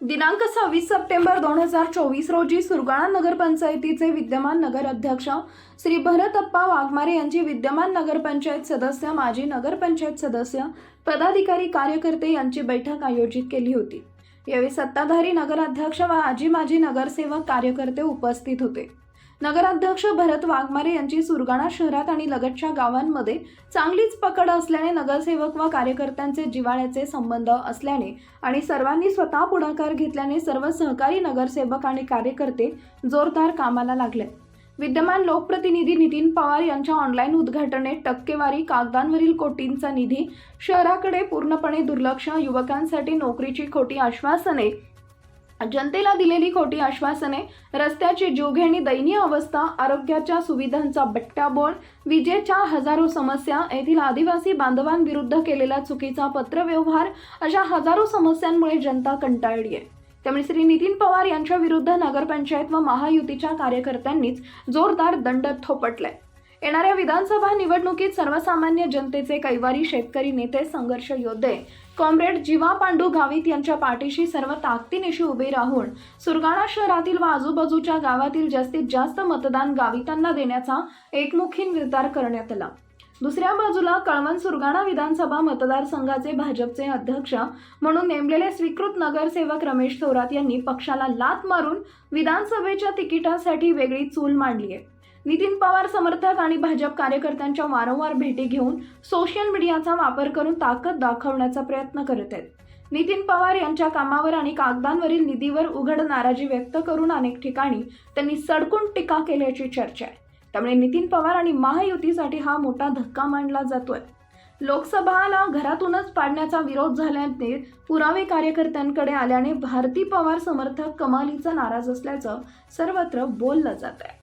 दिनांक सव्वीस सप्टेंबर दोन हजार चोवीस रोजी सुरगाणा नगरपंचायतीचे विद्यमान नगराध्यक्ष श्री भरतप्पा वाघमारे यांची विद्यमान नगरपंचायत सदस्य माजी नगरपंचायत सदस्य पदाधिकारी कार्यकर्ते यांची बैठक आयोजित केली होती. यावेळी सत्ताधारी नगराध्यक्ष व आजी माजी नगरसेवक कार्यकर्ते उपस्थित होते. नगराध्यक्ष भरत वाघमारे यांची सुरगाणा शहरात आणि लगतच्या गावांमध्ये चांगलीच पकड असल्याने नगरसेवक व कार्यकर्त्यांचे जिव्हाळ्याचे संबंध असल्याने आणि सर्वांनी स्वतः पुढाकार घेतल्याने सर्व सहकारी नगरसेवक आणि कार्यकर्ते जोरदार कामाला लागले विद्यमान लोकप्रतिनिधी नितीन पवार यांच्या ऑनलाईन उद्घाटने टक्केवारी कागदांवरील कोटींचा निधी शहराकडे पूर्णपणे दुर्लक्ष युवकांसाठी नोकरीची खोटी आश्वासने जनतेला दिलेली खोटी आश्वासने रस्त्याची जीवघेणी दयनीय अवस्था आरोग्याच्या सुविधांचा बट्ट्याबोळ विजेच्या हजारो समस्या येथील आदिवासी बांधवांविरुद्ध केलेला चुकीचा पत्रव्यवहार अशा हजारो समस्यांमुळे जनता कंटाळली आहे. त्यामुळे श्री नितीन पवार यांच्या विरुद्ध नगरपंचायत व महायुतीच्या कार्यकर्त्यांनीच जोरदार दंड थोपटलाय. येणाऱ्या विधानसभा निवडणुकीत सर्वसामान्य जनतेचे कैवारी शेतकरी नेते संघर्ष योद्धे कॉम्रेड जीवा पांडू गावित यांच्या पाठीशी सर्व ताकदीनिशी उभे राहून सुरगाणा शहरातील व आजूबाजूच्या गावातील जास्तीत जास्त मतदान गावितांना देण्याचा एकमुखी निर्धार करण्यात आला. दुसऱ्या बाजूला कळवण सुरगाणा विधानसभा मतदारसंघाचे भाजपचे अध्यक्ष म्हणून नेमलेले स्वीकृत नगरसेवक रमेश थोरात यांनी पक्षाला लात मारून विधानसभेच्या तिकिटासाठी वेगळी चूल मांडली आहे. नितीन पवार समर्थक आणि भाजप कार्यकर्त्यांच्या वारंवार भेटी घेऊन सोशल मीडियाचा वापर करून ताकद दाखवण्याचा प्रयत्न करत आहेत. नितीन पवार यांच्या कामावर आणि कागदांवरील निधीवर उघड नाराजी व्यक्त करून अनेक ठिकाणी त्यांनी सडकून टीका केल्याची चर्चा आहे. त्यामुळे नितीन पवार आणि महायुतीसाठी हा मोठा धक्का मानला जातोय. लोकसभाला घरातूनच पाडण्याचा विरोध झाल्याने पुरावे कार्यकर्त्यांकडे आल्याने भारती पवार समर्थक कमालीचा नाराज असल्याचं सर्वत्र बोललं जात आहे